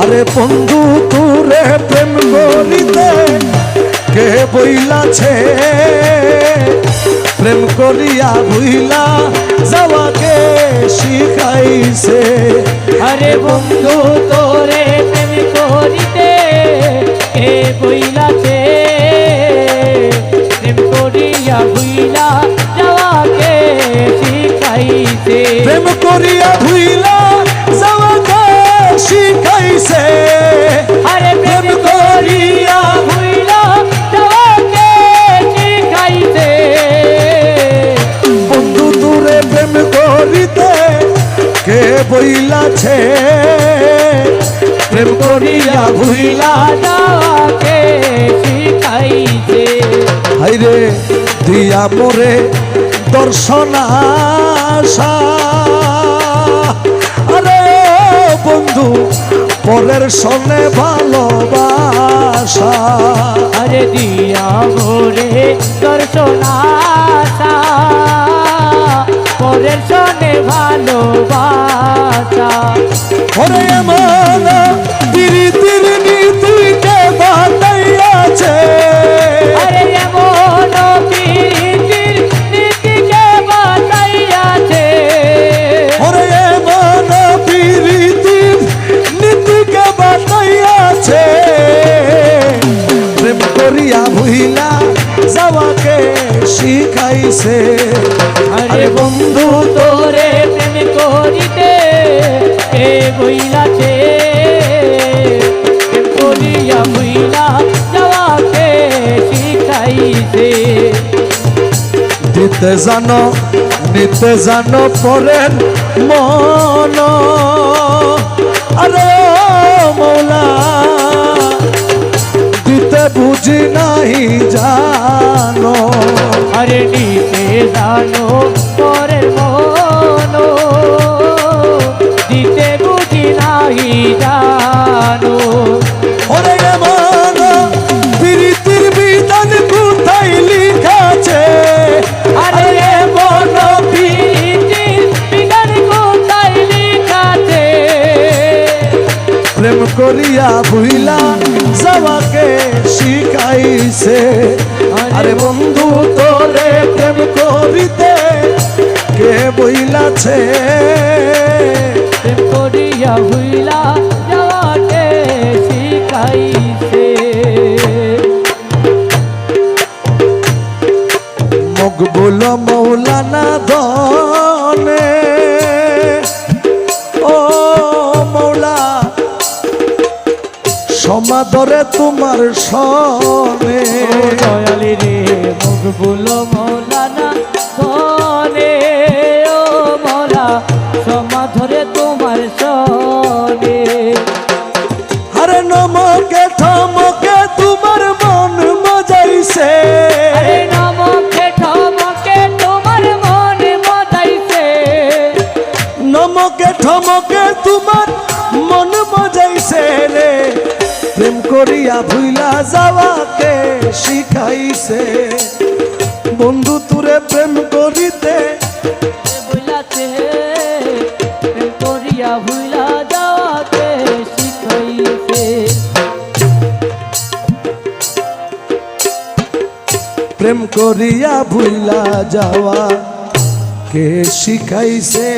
আরে বন্ধু তুরে প্রেম করিতে কে বইলাছে? প্রেম করিয়া ভুইলা যাওয়াকে শিখাইছে। আরে বন্ধু তোরে প্রেম করিতে কে বইলাছে? প্রেম করিয়া ভুইলা যাওয়াকে শিখাইছে। প্রেম করিয়া ভুইলা বইলাছে, প্রেম করিয়া ভুইলা যাওয়াকে শিখাইছে। হাইরে দিয়া মোরে দর্শন আশা আরে বন্ধু, পরের সনে ভালোবাসা। আরে দিয়া ভোরে দর্শনাশা, পরের সনে ভালোবাসা। ওরে শিখাইছে আরে বন্ধু তোরে প্রেম করিতে এ বইলাছে করিয়া বইলা যাওয়াকে শিখাইছে দিতে জানো নিতে জানো পরের মন। আরে বুঝি নাই জানো। আরে নিতে জানো পরের মনো। দিতে বুঝি নাহি জানো। প্রেম করিয়া ভুইলা যাওয়াকে শিখাইছে। আরে বন্ধু তোরে প্রেম করিতে কে বইলাছে? প্রেম করিয়া হইলা যাওয়াকে শিখাইছে। মকবুল মৌলানা দনে ও সমাদরে তোমার সনে। দয়ালি রে মকবুল মৌলানা প্রেম করিয়া ভুইলা যাওয়াকে শিখাইছে। বন্ধু তুরে প্রেম করিতে বইলাছে প্রেম করিয়া ভুইলা যাওয়াকে শিখাইছে। প্রেম করিয়া ভুইলা যাওয়া কে শিখাইছে।